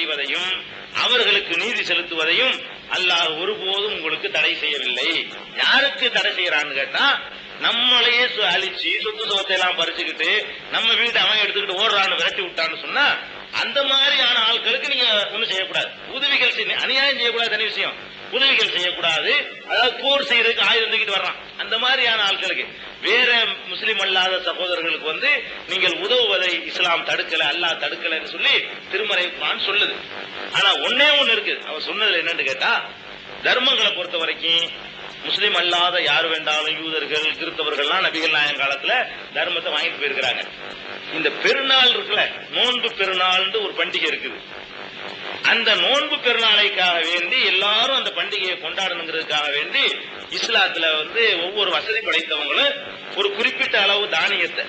செய்வதையும் அவர்களுக்கு நீதி செலுத்துவதையும் அல்லாஹ் ஒருபோதும் உங்களுக்கு தடை செய்யவில்லை. யாருக்கு தடை செய்யறான்னு கேட்டா நம்மளையே சு- அழிச்சு சொத்து சுகத்தை எல்லாம் பறிச்சுக்கிட்டு நம்ம வீட்டை அவன் எடுத்துக்கிட்டு ஓடுறான்னு விரட்டி விட்டான்னு சொன்னா அந்த மாதிரியான ஆட்களுக்கு நீங்க ஒண்ணும் செய்யக்கூடாது. உதவிகள் செய்ய அநியாயம் செய்யக்கூடாது தனி விஷயம். உதவிகள் செய்யக்கூடாது. அதாவது போர் செய்யறதுக்கு ஆயுதம் தூக்கிட்டு வர்றான். அந்த மாதிரியான ஆட்களுக்கு. வேற முஸ்லிம் அல்லாத சகோதரர்களுக்கு வந்து நீங்கள் உதவுவதை இஸ்லாம் தடுக்கல அல்லாஹ் தடுக்கலன்னு சொல்லி திருமறை குரான் சொல்லுது. ஆனா ஒன்னே ஒண்ணு இருக்கு. அவர் சொன்னதுல என்னன்னு கேட்டா தர்மங்களை பொறுத்த வரைக்கும் முஸ்லீம் அல்லாத யார் வேண்டாலும் யூதர்கள் கிறிஸ்தவர்கள்லாம் நபிகள் நாயன் காலத்துல தர்மத்தை வாங்கிட்டு போயிருக்கிறாங்க. இந்த பெருநாள் இருக்குல்ல நோன்பு பெருநாள்னு ஒரு பண்டிகை இருக்குது. அந்த நோன்பு பெருநாளைக்காக வேண்டி எல்லாரும் அந்த பண்டிகையை கொண்டாடணுங்கிறதுக்காக வேண்டி இஸ்லாத்துல வந்து ஒவ்வொரு வசதி படைத்தவங்களும் ஒரு குறிப்பிட்ட அளவு தானியத்தை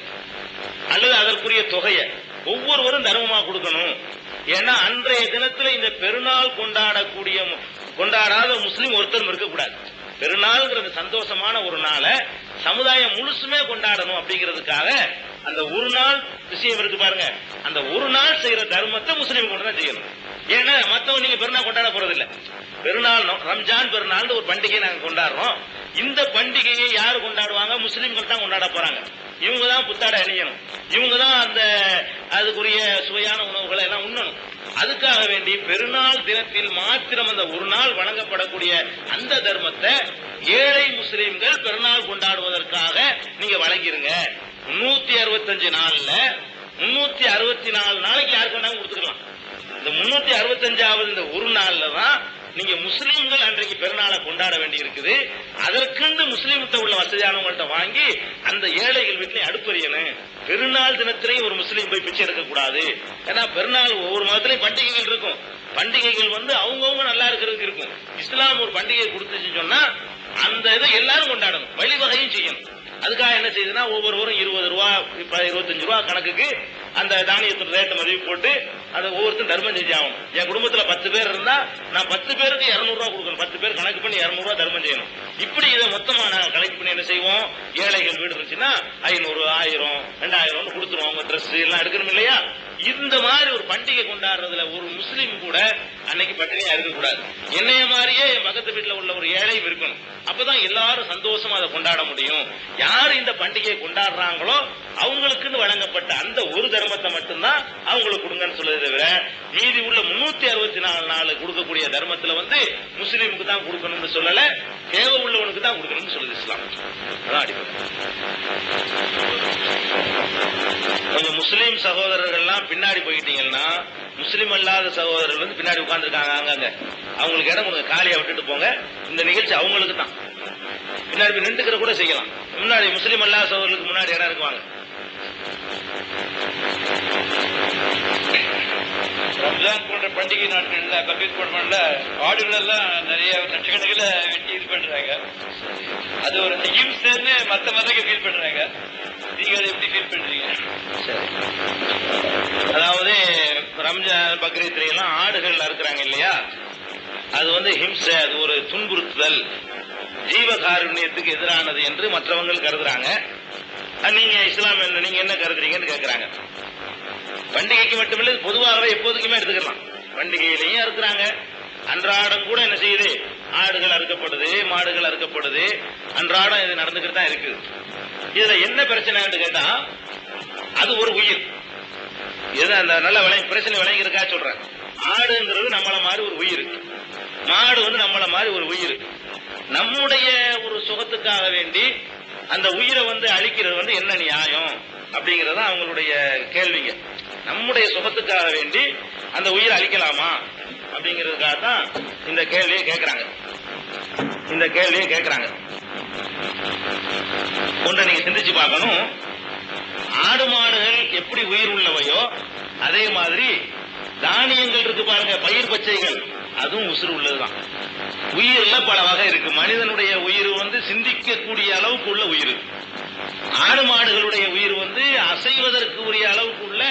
அல்லது அதற்குரிய தொகையை ஒவ்வொருவரும் தர்மமா கொடுக்கணும். ஏன்னா அன்றைய தினத்துல இந்த பெருநாள் கொண்டாடக்கூடிய மு- கொண்டாடாத முஸ்லீம் ஒருத்தரும் இருக்கக்கூடாது. பெருநாள்ங்கிறது சந்தோஷமான ஒரு நாளை சமுதாயம் முழுசுமே கொண்டாடணும் அப்படிங்கிறதுக்காக அந்த ஒரு நாள் விஷயம் இருக்கு பாருங்க. அந்த ஒரு நாள் செய்யற தர்மத்தை முஸ்லீம் கொண்டு தான் செய்யணும். ஏன்னா மத்தவங்க நீங்க பெருநாள் கொண்டாட போறதில்ல. பெருநாள் ரம்ஜான் பெருநாள் ஒரு பண்டிகை நாங்க கொண்டாடுறோம். இந்த பண்டிகையை யாரு கொண்டாடுவாங்க? முஸ்லீம்கள் தான் கொண்டாட போறாங்க. இவங்க தான் புத்தாடை அணியணும். இவங்க தான் அந்த அதுக்குரிய சுவையான உணவுகளை எல்லாம் உண்ணணும். அதுக்காக வேண்டி பெருநாள் தினத்தில் மாத்திரம் அந்த ஒரு நாள் வழங்கப்படக்கூடிய அந்த தர்மத்தை ஏழை முஸ்லீம்கள் பெருநாள் கொண்டாடுவதற்காக நீங்க வழங்கிருங்க. முன்னூத்தி அறுபத்தஞ்சு நாள்ல முன்னூத்தி அறுபத்தி நாலு நாளைக்கு யாருக்கு வேணாலும் கொடுத்துக்கலாம். இந்த முன்னூத்தி அறுபத்தஞ்சாவது இந்த ஒரு நாள்ல தான் நீங்க முஸ்லீம்கள் அன்றைக்கு பெருநாளை கொண்டாட வேண்டி இருக்குது அதற்கென்று முஸ்லீம்கிட்ட உள்ள வசதியானவங்கள்ட்ட வாங்கி அந்த ஏழைகள் வீட்டிலையும் அடுப்பறியணும் பெருநாள் தினத்திலையும் ஒரு முஸ்லீம் போய் பிச்சை எடுக்க கூடாது ஏன்னா பெருநாள் ஒவ்வொரு மதத்திலையும் பண்டிகைகள் இருக்கும். பண்டிகைகள் வந்து அவங்கவுங்க நல்லா இருக்கிறதுக்கு இருக்கும். இஸ்லாம் ஒரு பண்டிகை கொடுத்துச்சு சொன்னா அந்த இதை எல்லாரும் கொண்டாடணும். வழிவகையும் செய்யணும். அதுக்காக என்ன செய்யுதுன்னா ஒவ்வொருவரும் இருபது ரூபா இருபத்தஞ்சு ரூபா கணக்குக்கு அந்த தானியத்தோட ரேட்டை மதிப்பு போட்டு அதை ஒவ்வொருத்தரும் தர்மம் செஞ்சு என் குடும்பத்துல பத்து பேர் இருந்தா நான் பத்து பேருக்கு இரநூறுவா கொடுக்கணும். பத்து பேர் கணக்கு பண்ணி இரநூறுவா தர்மம் செய்யணும். இப்படி இதை மொத்தமா நாங்கள் கலெக்ட் பண்ணி என்ன செய்வோம்? ஏழைகள் வீடு இருந்துச்சுன்னா ஐநூறு ஆயிரம் ரெண்டாயிரம் கொடுத்துருவோம். அவங்க ட்ரெஸ் எல்லாம் எடுக்கணும் இல்லையா? இந்த மாதிரி ஒரு பண்டிகை கொண்டாடுறதுல ஒரு முஸ்லீம் கூட அன்னைக்கு பட்டினியா இருக்கக்கூடாது. என்னைய மாதிரியே என் பக்கத்து வீட்டுல உள்ள ஒரு ஏழை இருக்கணும். அப்பதான் எல்லாரும் சந்தோஷமா அதை கொண்டாட முடியும். யார் இந்த பண்டிகையை கொண்டாடுறாங்களோ அவங்களுக்குன்னு வழங்கப்பட்ட அந்த ஒரு தர்மத்தை மட்டும்தான் அவங்களுக்கு கொடுங்கன்னு சொல்லதை தவிர மீதி உள்ள முன்னூத்தி அறுபத்தி நாலு நாள் கொடுக்கக்கூடிய தர்மத்துல வந்து முஸ்லீமுக்கு தான் கொடுக்கணும்னு சொல்லல தேவை உள்ளவனுக்கு தான் கொடுக்கணும்னு சொல்லுது இஸ்லாம். அடிப்படை. கொஞ்சம் முஸ்லீம் சகோதரர்கள்லாம் பின்னாடி போயிட்டீங்கன்னா முஸ்லீம் அல்லாத சகோதரர்கள் வந்து பின்னாடி உட்கார்ந்துருக்காங்க அங்கங்க. அவங்களுக்கு இடம் கொடுங்க காலியா விட்டுட்டு போங்க. இந்த நிகழ்ச்சி அவங்களுக்கு தான். பின்னாடி போய் நின்றுக்கிற கூட செய்யலாம். முன்னாடி முஸ்லீம் அல்லாத சகோதரர்களுக்கு முன்னாடி இடம் இருக்குவாங்க? ரம்ஜான் போன்ற பண்டிகை நாட்கள்ல பக்ரீத் போன்ற ஆடுகள் எல்லாம் நிறைய லட்சக்கணக்கில் வெட்டி இது பண்றாங்க. அது ஒரு ஹிம்ஸ்ன்னு மத்த மதங்க ஃபீல் பண்றாங்க. நீங்க அதை எப்படி ஃபீல் பண்றீங்க? சரி அதாவது ரம்ஜான் பக்ரீத் எல்லாம் ஆடுகள் அறுக்கிறாங்க இல்லையா? அது வந்து ஹிம்சை அது ஒரு துன்புறுத்துதல். ஜீவகாருண்யத்துக்கு எதிரானது என்று மற்றவங்க கருதுறாங்க. நீங்க இஸ்லாம் என்ன நீங்க என்ன கருதுறீங்கன்னு கேக்குறாங்க. பண்டிகைக்கு மட்டுமில்ல பொதுவாகவே எப்போதுக்குமே எடுத்துக்கலாம். பண்டிகையிலையும் அறுக்கிறாங்க. அன்றாடம் கூட என்ன செய்யுது? ஆடுகள் அறுக்கப்படுது மாடுகள் அறுக்கப்படுது. அன்றாடம் இது நடந்துக்கிட்டு தான் இருக்குது. இதுல என்ன பிரச்சனைன்னு கேட்டா அது ஒரு உயிர். எது அந்த நல்ல விளை பிரச்சனை விளங்கியிருக்கா சொல்றேன் ஆடுங்கிறது நம்மள மாதிரி ஒரு உயிர். மாடு வந்து நம்மள மாதிரி ஒரு உயிர். நம்முடைய ஒரு சுகத்துக்காக வேண்டி அந்த உயிரை வந்து அழிக்கிறது வந்து என்ன நியாயம்? அப்படிங்கறத தான் அவங்களுடைய கேள்விங்க. நம்முடைய சுகத்துக்காக வேண்டி அந்த உயிரை அழிக்கலாமா? அப்படிங்கிறதுக்காக தான் இந்த கேள்வியை கேட்கிறாங்க. இந்த கேள்வியை கேட்கிறாங்க. ஒன்றை நீங்க சிந்திச்சு பார்க்கணும். ஆடு மாடுகள் எப்படி உயிர் உள்ளவையோ அதே மாதிரி தானியங்கள் இருக்கு பாருங்க பயிர் பச்சைகள். அதுவும் உசுறு உள்ளதுதான். உயிர்ல பல வகை இருக்கு. மனிதனுடைய உயிர் வந்து சிந்திக்கக்கூடிய அளவுக்கு உள்ள உயிர். ஆடு மாடுகளுடைய உயிர் வந்து அசைவதற்கு உரிய அளவுக்கு உள்ள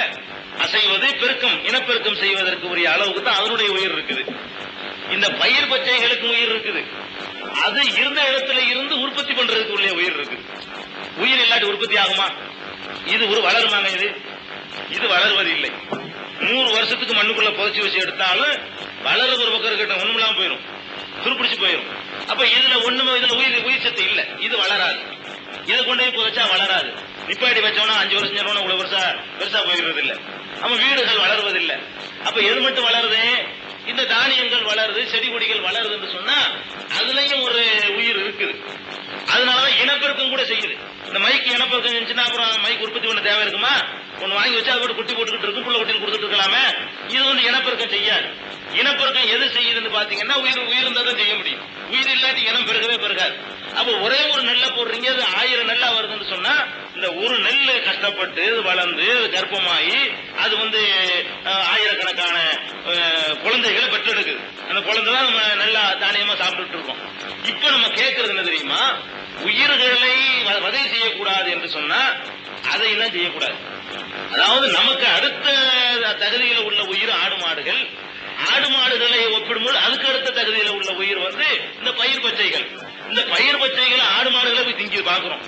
அசைவது பெருக்கம் இனப்பெருக்கம் செய்வதற்கு உரிய அளவுக்கு தான் அதனுடைய உயிர் இருக்குது. இந்த பயிர் பச்சைகளுக்கு உயிர் இருக்குது. அது இருந்த இடத்துல இருந்து உற்பத்தி பண்றதுக்கு உள்ள உயிர் இருக்கு உயிர் இல்லாட்டி உற்பத்தி ஆகுமா? இது ஒரு வளருமாங்க இது? இது வளர்வது இல்லை நூறு வருஷத்துக்கு மண்ணுக்குள்ள புதைச்சி வச்சு எடுத்தாலும் வளர்றது ஒரு பக்கம் இருக்கட்டும் ஒண்ணுமில்லாம போயிடும் துருப்பிடிச்சு போயிடும் அப்ப இதுல ஒண்ணுமே இதுல உயிர் உயிர் சத்து இல்ல. இது வளராது. இதை கொண்டு போய் புதைச்சா வளராது நிப்பாடி வச்சோம்னா அஞ்சு வருஷம் சொன்னா இவ்வளவு வருஷா பெருசா போயிடுறது இல்ல நம்ம வீடுகள் வளருவதில்லை. அப்ப எது மட்டும் வளருது? இந்த தானியங்கள் வளருது செடி கொடிகள் வளருதுன்னு சொன்னா அதுலயும் ஒரு உயிர் இருக்குது. அதனாலதான் இனப்பெருக்கம் கூட செய்யுது. இந்த மைக்கு இனப்பெருக்கம் செஞ்சுன்னா அப்புறம் மைக் உற்பத்தி பண்ண தேவை இருக்குமா? ஒன்னு வாங்கி வச்சு கூட குட்டி போட்டுக்கிட்டு இருக்கும் புள்ள குட்டி கொடுத்துட்டு இருக்கலாமே. இது வந்து இனப்பெருக்கம் செய்யாது. இனப்பெருக்கம் எது செய்யுதுன்னு பாத்தீங்கன்னா உயிர் உயிர் இருந்தால் தான் செய்ய முடியும். உயிர் இல்லாட்டி இனம் பெருகவே பெருகாது. அப்ப ஒரே ஒரு நெல்லை போடுறீங்க அது ஆயிரம் நெல்லா வருதுன்னு சொன்னா இந்த ஒரு நெல் கஷ்டப்பட்டு வளர்ந்து கர்ப்பமாகி அது வந்து ஆயிரக்கணக்கான குழந்தைகளை பெற்றெடுக்குது. அந்த குழந்தைதான் நம்ம நல்லா தானியமா சாப்பிட்டுட்டு இருக்கோம். இப்ப நம்ம கேட்கறது என்ன தெரியுமா? உயிர்களை வதை செய்யக்கூடாது என்று சொன்னா அதையெல்லாம் செய்யக்கூடாது. அதாவது நமக்கு அடுத்த தகுதியில் உள்ள உயிர் ஆடு மாடுகள் ஆடு மாடுகளை ஒப்பிடும்போது அதுக்கு அடுத்த தகுதியில் உள்ள உயிர் வந்து இந்த பயிர் பச்சைகள். இந்த பயிர் பச்சைகளை ஆடு மாடுகளை போய் திங்கி பாக்குறோம்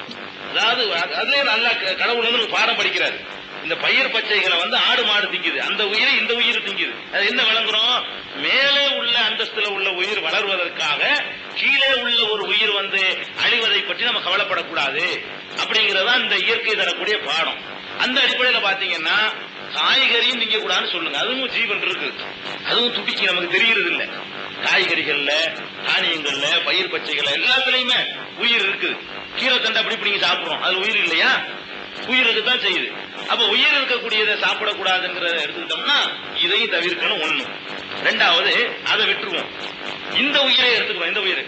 அதாவது அதுலயே நல்லா க- கடவுள் வந்து பாடம் படிக்கிறாரு. இந்த பயிர் பச்சைகளை வந்து ஆடு மாடு திங்குது. அந்த உயிரை இந்த உயிர் திங்குது. அது என்ன விளங்குறோம்? மேலே உள்ள அந்தஸ்துல உள்ள உயிர் வளர்வதற்காக கீழே உள்ள ஒரு உயிர் வந்து அழிவதை பற்றி நம்ம கவலைப்படக்கூடாது. அப்படிங்கறதா இந்த இயற்கை தரக்கூடிய பாடம். அந்த அடிப்படையில பாத்தீங்கன்னா காய்கறியும் திங்க கூடாதுன்னு சொல்லுங்க. அதுவும் ஜீவன் இருக்கு. அதுவும் துப்பிக்கு நமக்கு தெரியறது இல்லை காய்கறிகள்ல தானியங்கள்ல பயிர் பச்சைகள் எல்லாத்துலயுமே உயிர் இருக்குது கீரை தண்டை அப்படி இப்படி சாப்பிடுறோம். அது உயிர் இல்லையா? உயிருக்கு தான் செய்யுது. அப்ப உயிர் இருக்கக்கூடியதை சாப்பிடக்கூடாதுங்கிறத எடுத்துக்கிட்டோம்னா இதையும் தவிர்க்கணும் ஒண்ணு. ரெண்டாவது அதை விட்டுருவோம். இந்த உயிரை எடுத்துக்கிறோம் இந்த உயிரை.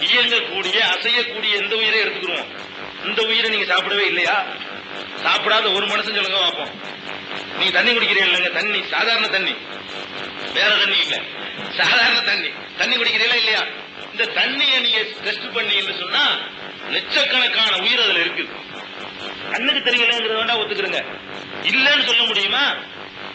இயங்கக்கூடிய அசையக்கூடிய இந்த உயிரை எடுத்துக்கிறோம்? இந்த உயிரை நீங்க சாப்பிடவே இல்லையா? சாப்பிடாத ஒரு மனுஷன் சொல்லுங்க பார்ப்போம். நீங்க தண்ணி குடிக்கிறீங்க இல்லைங்க? தண்ணி சாதாரண தண்ணி. வேற தண்ணி இல்லை. சாதாரண தண்ணி. தண்ணி குடிக்கிறீங்களா இல்லையா? இந்த தண்ணியை நீங்க டெஸ்ட் பண்ணீங்கன்னு சொன்னா லட்சக்கணக்கான உயிர் அதுல இருக்குது. கண்ணுக்கு தெரியலங்கிறத வேண்டாம் ஒத்துக்கிறங்க இல்லன்னு சொல்ல முடியுமா?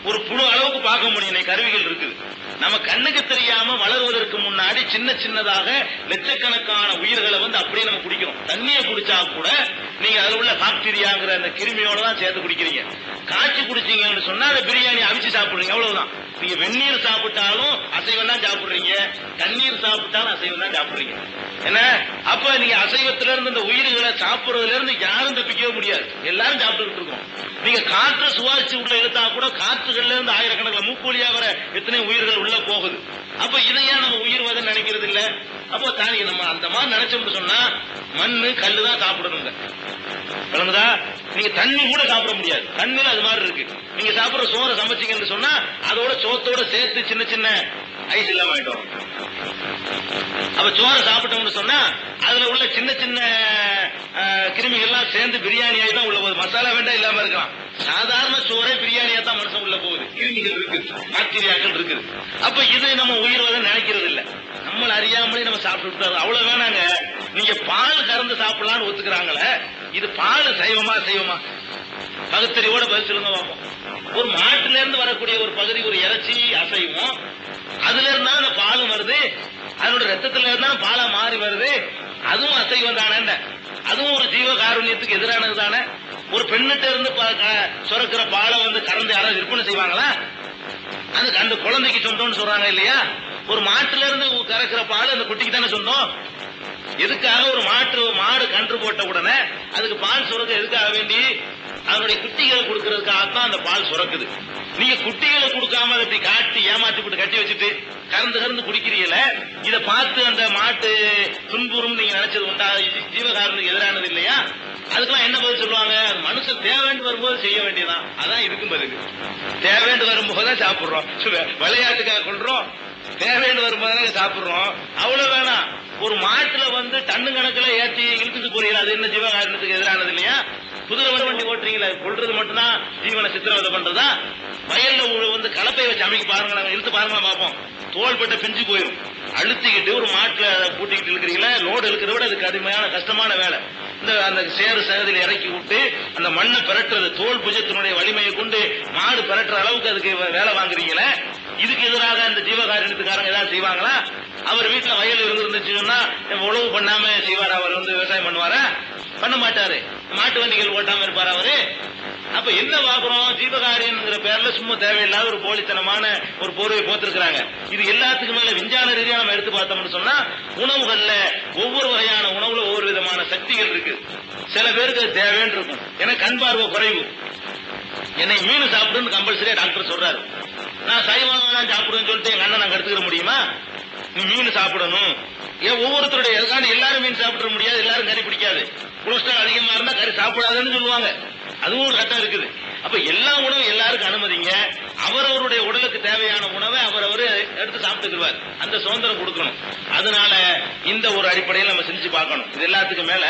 ஒரு புழு அளவுக்கு பார்க்க முடியும். இன்னைக்கு கருவிகள் இருக்குது. நம்ம கண்ணுக்கு தெரியாம வளருவதற்கு முன்னாடி சின்ன சின்னதாக லட்சக்கணக்கான உயிர்களை வந்து அப்படியே நம்ம குடிக்கிறோம். தண்ணியை குடிச்சா கூட நீங்க அதுல உள்ள பாக்டீரியாங்கிற அந்த கிருமியோட தான் சேர்த்து குடிக்கிறீங்க. காய்ச்சி குடிச்சீங்கன்னு சொன்னா அந்த பிரியாணி அவிச்சு சாப்பிடுறீங்க. அவ்வளவுதான். நீங்க வெந்நீர் சாப்பிட்டாலும் அசைவம் தான் சாப்பிடுறீங்க. தண்ணீர் சாப்பிட்டாலும் அசைவம் தான் சாப்பிடுறீங்க. என்ன? அப்ப நீங்க அசைவத்துல இருந்து இந்த உயிர்களை சாப்பிடுறதுல இருந்து யாரும் தப்பிக்கவே முடியாது. எல்லாரும் சாப்பிட்டுக்கிட்டு இருக்கோம். நீங்க காற்று சுவாசிச்சு உள்ள இழுத்தா கூட காற்றுகள்ல இருந்து ஆயிரக்கணக்கில் மூக்கூலியா வர எத்தனை உயிர்கள் உள்ள போகுது. அப்ப இதையா நம்ம உயிர் வதை நினைக்கிறது இல்ல அப்போ தானே நம்ம அந்த மாதிரி நினைச்சோம்னு சொன்னா மண்ணு கல்லு தான் சாப்பிடணுங்க. விளங்குதா நீங்க தண்ணி கூட சாப்பிட முடியாது. தண்ணில அது மாதிரி இருக்கு. நீங்க சாப்பிடுற சோறை சமைச்சீங்கன்னு சொன்னா அதோட சோத்தோட சேர்த்து சின்ன சின்ன ஐஸ் இல்லாம ஆயிடும் அப்ப சோறு சாப்பிட்டோம்னு சொன்னா அதுல உள்ள சின்ன சின்ன கிருமிகள்லாம் சேர்ந்து பிரியாணி ஆகி தான் உள்ள போகுது. மசாலா வேண்டாம் இல்லாம இருக்கலாம். சாதாரண சோறே பிரியாணியா தான் மனுஷன் உள்ள போகுது. கிருமிகள் இருக்கு பாக்டீரியாக்கள் இருக்குது. அப்ப இது நம்ம உயிர் வதை நினைக்கிறது இல்ல நம்மள அறியாமலே நம்ம சாப்பிட்டு அவ்வளவு வேணாங்க. நீங்க பால் கறந்து சாப்பிடலாம்னு ஒத்துக்கிறாங்களே இது பால் சைவமா சைவமா? பகுத்தறிவோட பதில் சொல்லுங்க பார்ப்போம் ஒரு மாட்டுல இருந்து வரக்கூடிய ஒரு பகுதி ஒரு இறைச்சி அசைவம். அதுல இருந்தா அந்த பாலும் வருது. அதனோட ரத்தத்துல இருந்தா பாலா மாறி வருது. அதுவும் அசைவம் தானே அதுவும் ஒரு ஜீவ காருண்யத்துக்கு எதிரானது தானே? ஒரு பெண்ணிட்ட இருந்து க- சுரக்கிற பாலை வந்து கறந்து யாராவது விற்பனை செய்வாங்களா? அது அந்த குழந்தைக்கு சொந்தம்னு சொல்றாங்க இல்லையா? ஒரு மாட்டுல இருந்து கறக்கிற பால் அந்த குட்டிக்கு தானே சொந்தம்? எதுக்காக ஒரு மாட்டு மாடு கன்று போட்ட உடனே அதுக்கு பால் சுரக்க எதுக்காக வேண்டி? அதனுடைய குட்டிகளை கொடுக்கறதுக்காக தான் அந்த பால் சுரக்குது. நீங்க குட்டிகளை கொடுக்காம அதை இப்படி காட்டி ஏமாத்தி போட்டு கட்டி வச்சுட்டு கறந்து கறந்து குடிக்கிறீங்கள? இத பார்த்து அந்த மாட்டு துன்புறும் நீங்க நினைச்சது உண்டா? ஜீவகாரனுக்கு எதிரானது இல்லையா? அதுக்கெல்லாம் என்ன பதில் சொல்லுவாங்க? மனுஷன் தேவைன்னு வரும்போது செய்ய வேண்டியதான் அதான் இருக்கும் பதில். தேவைன்னு வரும்போது தான் சாப்பிடுறோம். விளையாட்டுக்காக கொள்றோம். தேவைன்னு வரும்போது சாப்பிடுறோம். அவ்வளவு வேணாம் ஒரு மாட்டுல வந்து டன்னு கணக்குல ஏற்றி இழுத்துட்டு போறீங்களா? அது என்ன ஜீவகாரணத்துக்கு எதிரானது இல்லையா? குதிரை வண்டி ஓட்டுறீங்களா கொள்றது மட்டும்தான் ஜீவனை சித்திரவதை பண்றதா? வயல்ல வந்து கலப்பை வச்சு அமைக்க பாருங்க நாங்க இழுத்து பாருங்க பார்ப்போம். தோள்பட்ட பிஞ்சு போயிடும் அழுத்திக்கிட்டு ஒரு மாட்டுல பூட்டிக்கிட்டு இருக்கிறீங்களா லோடு இருக்கிற விட அது கடுமையான கஷ்டமான வேலை. இந்த அந்த சேறு சகதியில் இறக்கி விட்டு அந்த மண்ணை பிரட்டுறது தோல் புஜத்தினுடைய வலிமையை கொண்டு மாடு பிரட்டுற அளவுக்கு அதுக்கு வேலை வாங்குறீங்களே? இதுக்கு எதிராக அந்த ஜீவகாரியத்துக்காரங்க ஏதாவது செய்வாங்களா? அவர் வீட்டுல வயல் இருந்துருந்துச்சுன்னா உழவு பண்ணாம செய்வார்? அவர் வந்து விவசாயம் பண்ணுவாரா? பண்ண மாட்டாரு. மாட்டு வண்டிகள் ஓட்டாம இருப்பார் அவரு? அப்ப என்ன பாக்குறோம் ஜீவகாரியங்கிற பேர்ல சும்மா தேவையில்லாத ஒரு போலித்தனமான ஒரு போர்வை போத்திருக்கிறாங்க. இது எல்லாத்துக்கு மேல விஞ்ஞான ரீதியா நம்ம எடுத்து பார்த்தோம்னு சொன்னா உணவுகள்ல ஒவ்வொரு வகையான உணவுல ஒவ்வொரு விதமான சக்திகள் இருக்கு. சில பேருக்கு அது தேவைன்னு இருக்கும். ஏன்னா கண் பார்வை குறைவு. என்னை மீன் சாப்பிடுன்னு கம்பல்சரியா டாக்டர் சொல்றாரு. நான் சைவம் தான் சாப்பிடுவேன்னு சொல்லிட்டு எங்க அண்ணன் நாங்க எடுத்துக்கிற முடியுமா? நீ மீன் சாப்பிடணும். ஏன் ஒவ்வொருத்தருடைய அதுக்காண்டி எல்லாரும் மீன் சாப்பிட முடியாது எல்லாரும் கறி பிடிக்காது. கொலஸ்ட்ரால் அதிகமா இருந்தா கறி சாப்பிடாதுன்னு சொல்லுவாங்க. அதுவும் ஒரு சட்டம் இருக்குது. அப்ப எல்லா உணவும் எல்லாருக்கும் அனுமதிங்க. அவரவருடைய உடலுக்கு தேவையான உணவை அவரவர் எடுத்து சாப்பிட்டுக்குவார் அந்த சுதந்திரம் கொடுக்கணும். அதனால இந்த ஒரு அடிப்படையில் நம்ம செஞ்சு பார்க்கணும். இது எல்லாத்துக்கும் மேல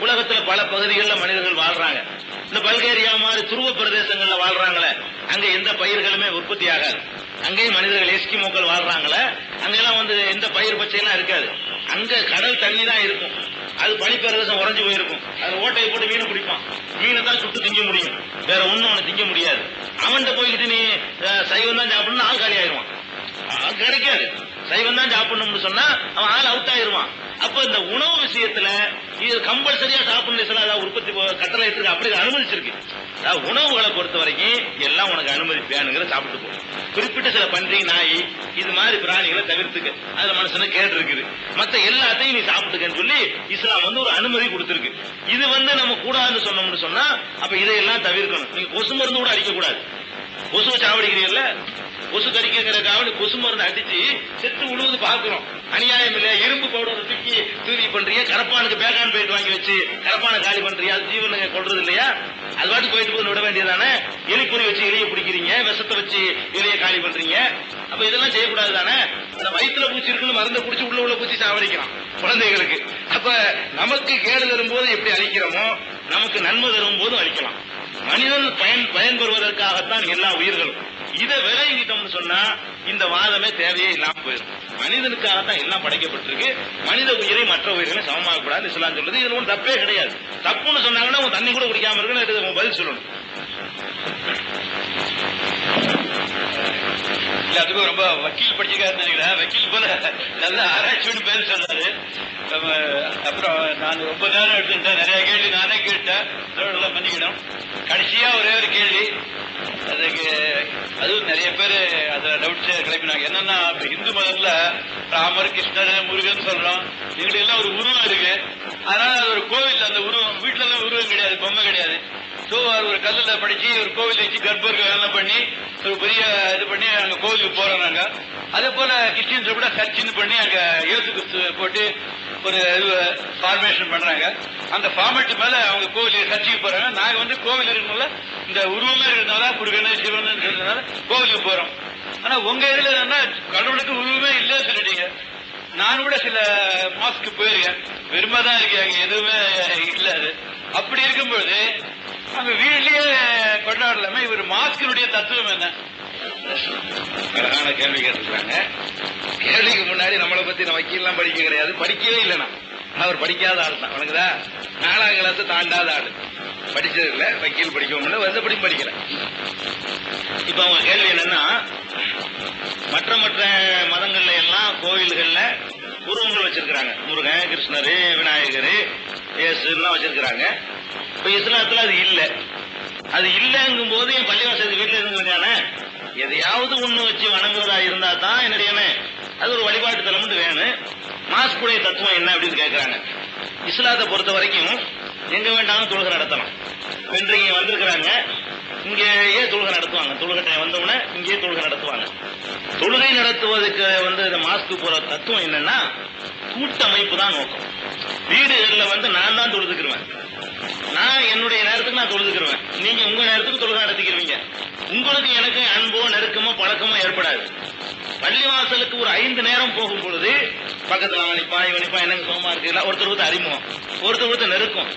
உலகத்துல பல பகுதிகளில் மனிதர்கள் வாழ்றாங்க. இந்த பல்கேரியா மாதிரி துருவ பிரதேசங்கள்ல வாழ்றாங்களே அங்க எந்த பயிர்களுமே உற்பத்தி ஆகாது. அங்கேயும் மனிதர்கள் எஸ்கிமோக்கள் வாழ்றாங்களே அங்கெல்லாம் வந்து எந்த பயிர் பச்சையெல்லாம் இருக்காது. அங்க கடல் தண்ணி தான் இருக்கும். அது பனிப்பிரதேசம் உறைஞ்சு போயிருக்கும். அது ஓட்டையை போட்டு மீன் பிடிப்பான். மீனை தான் சுட்டு திங்க முடியும். வேற ஒன்றும் அவனை திங்க முடியாது. அவன்கிட்ட போய்கிட்டு நீ சைவம் தான் சாப்பிடணும் ஆள் காலி ஆயிடுவான். ஆள் கிடைக்காது. சைவம் தான் சாப்பிடணும்னு சொன்னா அவன் ஆள் அவுட் ஆயிடுவான். அப்ப இந்த உணவு விஷயத்துல இது கம்பல்சரியா சாப்பிடணும் சில அதாவது உற்பத்தி கட்டளை இருக்கு அப்படி அனுமதிச்சிருக்கு. அதாவது உணவுகளை பொறுத்த வரைக்கும் எல்லாம் உனக்கு அனுமதி வேணுங்கிற சாப்பிட்டு போகணும் குறிப்பிட்ட சில பன்றி நாய் இது மாதிரி பிராணிகளை தவிர்த்துக்க. அதுல மனுஷனுக்கு கேட்டு இருக்குது. மத்த எல்லாத்தையும் நீ சாப்பிட்டுக்கன்னு சொல்லி இஸ்லாம் வந்து ஒரு அனுமதி கொடுத்துருக்கு. இது வந்து நம்ம கூடாதுன்னு சொன்னோம்னு சொன்னா அப்ப இதையெல்லாம் தவிர்க்கணும். நீங்க கொசு மருந்து கூட அடிக்க கூடாது கொசுவை சாவடிக்கிறீங்கல்ல கொசு கடிக்கிறதுக்காக கொசு மருந்து அடிச்சு செத்து உழுவது பாக்குறோம் அநியாயம் இல்ல. இரும்பு பவுடர் தூக்கி தூவி பண்றீங்க கரப்பானுக்கு பேக்கான் போயிட்டு வாங்கி வச்சு கரப்பானை காலி பண்றியா? அது ஜீவனுங்க கொள்றது இல்லையா? அது பாட்டு போயிட்டு போய் விட வேண்டியதானே எலிக்குறி வச்சு எலியை பிடிக்கிறீங்க. விஷத்தை வச்சு எலியை காலி பண்றீங்க. அப்ப இதெல்லாம் செய்யக்கூடாது தானே அந்த வயிற்றுல பூச்சி இருக்குன்னு மருந்தை குடிச்சு உள்ள உள்ள பூச்சி சாவடிக்கிறான் குழந்தைகளுக்கு. அப்ப நமக்கு கேடு தரும்போது எப்படி அழிக்கிறோமோ நமக்கு நன்மை தரும் போதும் அழிக்கலாம். மனிதன் பயன் பயன்பெறுவதற்காகத்தான் எல்லா உயிர்களும் இதை விலகிட்டோம்னு சொன்னா இந்த வாதமே தேவையே இல்லாம போயிடும். மனிதனுக்காகத்தான் எல்லாம் படைக்கப்பட்டிருக்கு. மனித உயிரை மற்ற உயிர்களை சமமாக கூடாது இஸ்லாம் சொல்றது இதுல ஒன்றும் தப்பே கிடையாது. தப்புன்னு சொன்னாங்கன்னா உன் தண்ணி கூட குடிக்காம இருக்குன்னு பதில் சொல்லணும். இல்ல அதுக்கும் ரொம்ப வக்கீல் படிச்சிருக்காரு நினைக்கிறேன். வக்கீல் போல நல்ல ஆராய்ச்சின்னு பேர் சொன்னாரு. அப்புறம் நான் ரொம்ப நேரம் எடுத்துட்டேன் நிறைய கேள்வி நானே கேட்டேன். அதோட கடைசியா ஒரே ஒரு கேள்வி. அதுக்கு அதுவும் நிறைய பேர் அதில் டவுட்ஸ் கிளப்பினாங்க என்னன்னா இப்போ இந்து மதத்தில் ராமர் கிருஷ்ணர் முருகன் சொல்கிறோம் எங்களுக்கு எல்லாம் ஒரு உருவம் இருக்கு. அதனால அது ஒரு கோவில். அந்த உருவம் வீட்டிலலாம் உருவம் கிடையாது பொம்மை கிடையாது. ஸோ ஒரு கல்லில் படித்து ஒரு கோவில் வச்சு கர்ப்பருக்கு வேலை பண்ணி ஒரு பெரிய இது பண்ணி அங்கே கோவிலுக்கு போகிறோம் நாங்கள் அதே போல் கிறிஸ்டின்ஸை கூட சர்ச்சின்னு பண்ணி அங்கே இயேசு கிறிஸ்து போட்டு ஒரு ஃபார்மேஷன் பண்றாங்க. அந்த ஃபார்மேட் மேல அவங்க கோவில் சர்ச்சைக்கு போறாங்க. நாங்க வந்து கோவில் இருக்கனால இந்த உருவமே இருக்கிறதுனால முருகன் சிவன் இருக்கிறதுனால கோவிலுக்கு போறோம். ஆனா உங்க இதுல என்னன்னா கடவுளுக்கு உருவமே இல்லைன்னு சொல்லிட்டீங்க. நான் கூட சில மாஸ்க்கு போயிருக்கேன். வெறுமை தான் இருக்கு அங்க எதுவுமே இல்லை அது. அப்படி இருக்கும்பொழுது அங்க வீட்லயே கொண்டாடலாமே இவர் மாஸ்கினுடைய தத்துவம் என்ன? அழகான கேள்வி கேட்டிருக்காங்க கேள்விக்கு முன்னாடி நம்மளை பத்தி நான் வக்கீல்லாம் படிக்க கிடையாது. படிக்கவே இல்லை நான். அவர் படிக்காத ஆள் தான். உனக்குதா நாலாம் கிளாஸ் தாண்டாத ஆள். படிச்சது இல்ல. வக்கீல் படிக்கவும் இல்லை. வந்தபடி படிக்கல. இப்ப அவங்க கேள்வி என்னன்னா மற்ற மற்ற மதங்கள்ல எல்லாம் கோவில்கள்ல உருவங்கள் வச்சிருக்கிறாங்க. முருகன் கிருஷ்ணர் விநாயகர் இயேசுலாம் வச்சிருக்கிறாங்க. இப்ப இஸ்லாத்துல அது இல்லை. அது இல்லைங்கும் போது என் பள்ளிவாசல் வீட்டுல இருந்து வேண்டியானே எதையாவது ஒண்ணு வச்சு வணங்குறதா இருந்தா தான் என்னுடைய அது ஒரு வழிபாட்டு தலம்னு வேணும். மாஸ்குடைய தத்துவம் என்ன அப்படின்னு கேட்கிறாங்க இஸ்லாத்தை பொறுத்த வரைக்கும் எங்க வேண்டாலும் தொழுகை நடத்தலாம். இப்ப இங்க வந்திருக்கிறாங்க. இங்கேயே தொழுகை நடத்துவாங்க. தொழுகை வந்தவுடனே இங்கேயே தொழுகை நடத்துவாங்க. தொழுகை நடத்துவதற்கு வந்து இந்த மாஸ்க்கு போற தத்துவம் என்னன்னா கூட்டமைப்பு தான் நோக்கம். வீடுகளில் வந்து நான் தான் தொழுதுக்கிருவேன். நான் என்னுடைய நேரத்துக்கு நான் தொழுதுக்குருவேன். நீங்க உங்க நேரத்துக்கு தொழுகை நடத்திக்கிறீங்க உங்களுக்கு எனக்கு அன்போ நெருக்கமோ பழக்கமோ ஏற்படாது. பள்ளிவாசலுக்கு ஒரு ஐந்து நேரம் போகும் பொழுது பக்கத்துல அவன் நிப்பான் இவன் நிப்பான் எனக்கு சோமா இருக்கு ஒருத்தர் ஒருத்தர் அறிமுகம் ஒருத்தர் ஒருத்தர் நெருக்கம்.